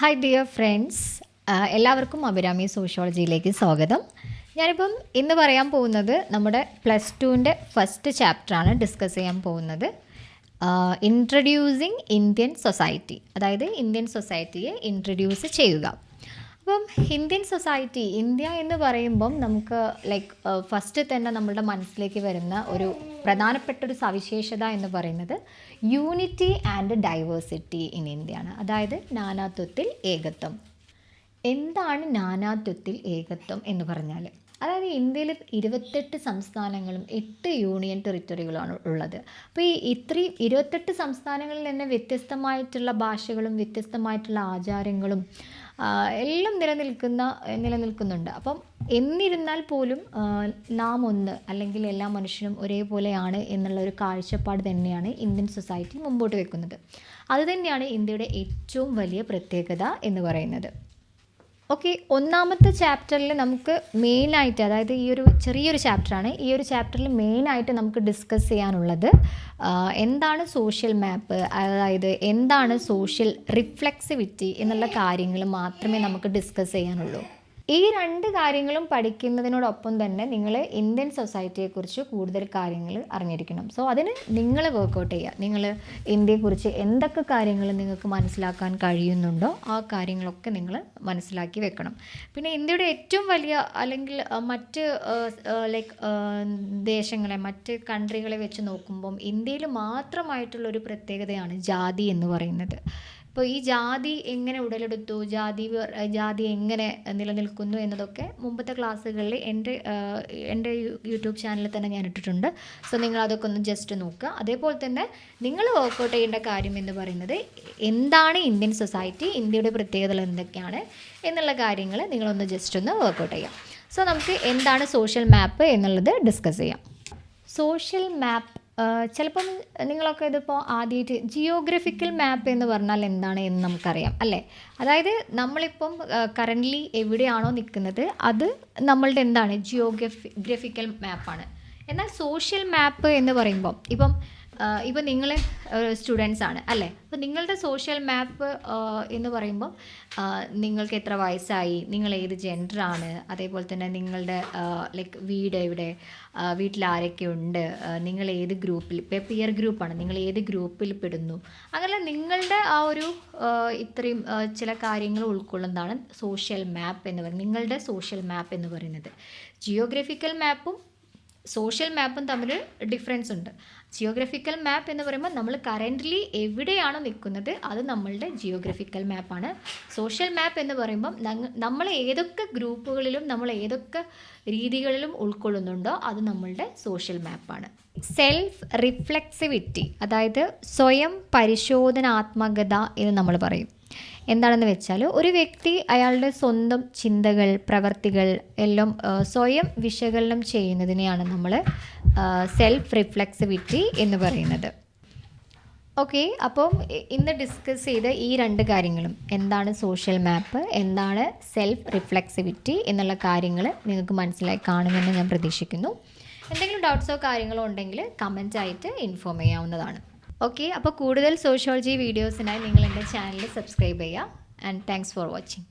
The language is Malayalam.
ഹായ് ഡിയർ ഫ്രണ്ട്സ് എല്ലാവർക്കും അഭിരാമി സോഷ്യോളജിയിലേക്ക് സ്വാഗതം. ഞാനിപ്പം ഇന്ന് പറയാൻ പോകുന്നത് നമ്മുടെ പ്ലസ് ടുവിന്റെ ഫസ്റ്റ് ചാപ്റ്ററാണ് ഡിസ്കസ് ചെയ്യാൻ പോകുന്നത്. ഇൻട്രഡ്യൂസിങ് ഇന്ത്യൻ സൊസൈറ്റി അതായത് ഇന്ത്യൻ സൊസൈറ്റിയെ ഇൻട്രഡ്യൂസ് ചെയ്യുക. അപ്പം ഇന്ത്യൻ സൊസൈറ്റി ഇന്ത്യ എന്ന് പറയുമ്പം നമുക്ക് ലൈക്ക് ഫസ്റ്റ് തന്നെ നമ്മളുടെ മനസ്സിലേക്ക് വരുന്ന ഒരു പ്രധാനപ്പെട്ട ഒരു സവിശേഷത എന്ന് പറയുന്നത് unity and diversity in India ആണ് അതായത് നാനാത്വത്തിൽ ഏകത്വം. എന്താണ് നാനാത്വത്തിൽ ഏകത്വം എന്ന് പറഞ്ഞാൽ? അതായത് ഇന്ത്യയിൽ ഇരുപത്തെട്ട് സംസ്ഥാനങ്ങളും എട്ട് യൂണിയൻ ടെറിറ്ററികളാണ് ഉള്ളത്. അപ്പോൾ ഈ ഇത്രയും ഇരുപത്തെട്ട് സംസ്ഥാനങ്ങളിൽ തന്നെ വ്യത്യസ്തമായിട്ടുള്ള ഭാഷകളും വ്യത്യസ്തമായിട്ടുള്ള ആചാരങ്ങളും എല്ലാം നിലനിൽക്കുന്ന നിലനിൽക്കുന്നുണ്ട്. അപ്പം എന്നിരുന്നാൽ പോലും നാം ഒന്ന് അല്ലെങ്കിൽ എല്ലാ മനുഷ്യനും ഒരേപോലെയാണ് എന്നുള്ള ഒരു കാഴ്ചപ്പാട് തന്നെയാണ് ഇന്ത്യൻ സൊസൈറ്റി മുമ്പോട്ട് വെക്കുന്നത്. അതുതന്നെയാണ് ഇന്ത്യയുടെ ഏറ്റവും വലിയ പ്രത്യേകത എന്ന് പറയുന്നത്. ഓക്കെ ഒന്നാമത്തെ ചാപ്റ്ററിൽ നമുക്ക് മെയിനായിട്ട് അതായത് ഈ ഒരു ചെറിയൊരു ചാപ്റ്ററാണ് ഈ ഒരു ചാപ്റ്ററിൽ മെയിനായിട്ട് നമുക്ക് ഡിസ്കസ് ചെയ്യാനുള്ളത് എന്താണ് സോഷ്യൽ മാപ്പ് അതായത് എന്താണ് സോഷ്യൽ റിഫ്ലെക്സിവിറ്റി എന്നുള്ള കാര്യങ്ങൾ മാത്രമേ നമുക്ക് ഡിസ്കസ് ചെയ്യാനുള്ളൂ. ഈ രണ്ട് കാര്യങ്ങളും പഠിക്കുന്നതിനോടൊപ്പം തന്നെ നിങ്ങൾ ഇന്ത്യൻ സൊസൈറ്റിയെക്കുറിച്ച് കൂടുതൽ കാര്യങ്ങൾ അറിഞ്ഞിരിക്കണം. സോ അതിന് നിങ്ങൾ വർക്കൗട്ട് ചെയ്യുക. നിങ്ങൾ ഇന്ത്യയെക്കുറിച്ച് എന്തൊക്കെ കാര്യങ്ങൾ നിങ്ങൾക്ക് മനസ്സിലാക്കാൻ കഴിയുന്നുണ്ടോ ആ കാര്യങ്ങളൊക്കെ നിങ്ങൾ മനസ്സിലാക്കി വെക്കണം. പിന്നെ ഇന്ത്യയുടെ ഏറ്റവും വലിയ അല്ലെങ്കിൽ മറ്റ് ലൈക്ക് ദേശങ്ങളെ മറ്റ് കൺട്രികളെ വെച്ച് നോക്കുമ്പം ഇന്ത്യയിൽ മാത്രമായിട്ടുള്ള ഒരു പ്രത്യേകതയാണ് ജാതി എന്ന് പറയുന്നത്. ഇപ്പോൾ ഈ ജാതി എങ്ങനെ ഉടലെടുത്തു? ജാതി ജാതി എങ്ങനെ നിലനിൽക്കുന്നു എന്നതൊക്കെ മുമ്പത്തെ ക്ലാസ്സുകളിൽ എന്റെ എന്റെ യൂട്യൂബ് ചാനലിൽ തന്നെ ഞാൻ ഇട്ടിട്ടുണ്ട്. സോ നിങ്ങൾ അതൊക്കെ ഒന്ന് ജസ്റ്റ് നോക്കുക. അതേപോലെ തന്നെ നിങ്ങൾ വർക്കൗട്ട് ചെയ്യേണ്ട കാര്യം എന്ന് പറയുന്നത് എന്താണ് ഇന്ത്യൻ സൊസൈറ്റി ഇന്ത്യയുടെ പ്രത്യേകതകൾ എന്തൊക്കെയാണ് എന്നുള്ള കാര്യങ്ങൾ നിങ്ങളൊന്ന് ജസ്റ്റ് ഒന്ന് വർക്കൗട്ട് ചെയ്യാം സോ നമുക്ക് എന്താണ് സോഷ്യൽ മാപ്പ് എന്നുള്ളത് ഡിസ്കസ് ചെയ്യാം. സോഷ്യൽ മാപ്പ് ചിലപ്പം നിങ്ങളൊക്കെ ഇതിപ്പോൾ ആദ്യമായിട്ട് ജിയോഗ്രഫിക്കൽ മാപ്പ് എന്ന് പറഞ്ഞാൽ എന്താണ് എന്ന് നമുക്കറിയാം അല്ലേ? അതായത് നമ്മളിപ്പം കറന്റ്ലി എവിടെയാണോ നിൽക്കുന്നത് അത് നമ്മളുടെ എന്താണ്? ജിയോഗ്രഫി ഗ്രഫിക്കൽ മാപ്പാണ് എന്നാൽ സോഷ്യൽ മാപ്പ് എന്ന് പറയുമ്പോൾ ഇപ്പം ഇപ്പം നിങ്ങൾ സ്റ്റുഡൻസ് ആണ് അല്ലേ? അപ്പോൾ നിങ്ങളുടെ സോഷ്യൽ മാപ്പ് എന്ന് പറയുമ്പോൾ നിങ്ങൾക്ക് എത്ര വയസ്സായി? നിങ്ങൾ ഏത് ജെൻഡറാണ് അതേപോലെ തന്നെ നിങ്ങളുടെ ലൈക്ക് വീട് എവിടെ? വീട്ടിൽ ആരൊക്കെ ഉണ്ട്? നിങ്ങൾ ഏത് ഗ്രൂപ്പിൽ ഇപ്പോൾ പിയർ ഗ്രൂപ്പാണ് നിങ്ങൾ ഏത് ഗ്രൂപ്പിൽ പെടുന്നു? അങ്ങനെ നിങ്ങളുടെ ആ ഒരു ഇത്രയും ചില കാര്യങ്ങൾ ഉൾക്കൊള്ളുന്നതാണ് സോഷ്യൽ മാപ്പ് എന്ന് പറയുന്നത് നിങ്ങളുടെ സോഷ്യൽ മാപ്പ് എന്ന് പറയുന്നത്. ജിയോഗ്രഫിക്കൽ മാപ്പും സോഷ്യൽ മാപ്പും തമ്മിൽ ഡിഫറൻസ് ഉണ്ട്. ജിയോഗ്രഫിക്കൽ മാപ്പ് എന്ന് പറയുമ്പോൾ നമ്മൾ കറന്റ്ലി എവിടെയാണ് നിൽക്കുന്നത്? അത് നമ്മളുടെ ജിയോഗ്രഫിക്കൽ മാപ്പാണ് സോഷ്യൽ മാപ്പ് എന്ന് പറയുമ്പം നമ്മൾ ഏതൊക്കെ ഗ്രൂപ്പുകളിലും നമ്മൾ ഏതൊക്കെ രീതികളിലും ഉൾക്കൊള്ളുന്നുണ്ടോ അത് നമ്മളുടെ സോഷ്യൽ മാപ്പാണ് സെൽഫ് റിഫ്ലെക്സിവിറ്റി അതായത് സ്വയം പരിശോധനാത്മകത എന്ന് നമ്മൾ പറയും. എന്താണെന്ന് വെച്ചാൽ ഒരു വ്യക്തി അയാളുടെ സ്വന്തം ചിന്തകൾ പ്രവർത്തികൾ എല്ലാം സ്വയം വിശകലനം ചെയ്യുന്നതിനെയാണ് നമ്മൾ സെൽഫ് റിഫ്ലെക്സിവിറ്റി എന്ന് പറയുന്നത്. ഓക്കെ അപ്പം ഇന്ന് ഡിസ്കസ് ചെയ്ത ഈ രണ്ട് കാര്യങ്ങളും എന്താണ് സോഷ്യൽ മാപ്പ് എന്താണ് സെൽഫ് റിഫ്ലെക്സിവിറ്റി എന്നുള്ള കാര്യങ്ങൾ നിങ്ങൾക്ക് മനസ്സിലായി കാണുമെന്ന് ഞാൻ പ്രതീക്ഷിക്കുന്നു. എന്തെങ്കിലും ഡൗട്ട്സോ കാര്യങ്ങളോ ഉണ്ടെങ്കിൽ കമന്റ് ആയിട്ട് ഇൻഫോം ചെയ്യാവുന്നതാണ്. ഓക്കെ അപ്പോൾ കൂടുതൽ സോഷ്യോളജി വീഡിയോസിനായി നിങ്ങൾ എന്റെ ചാനൽ സബ്സ്ക്രൈബ് ചെയ്യുക. And thanks for watching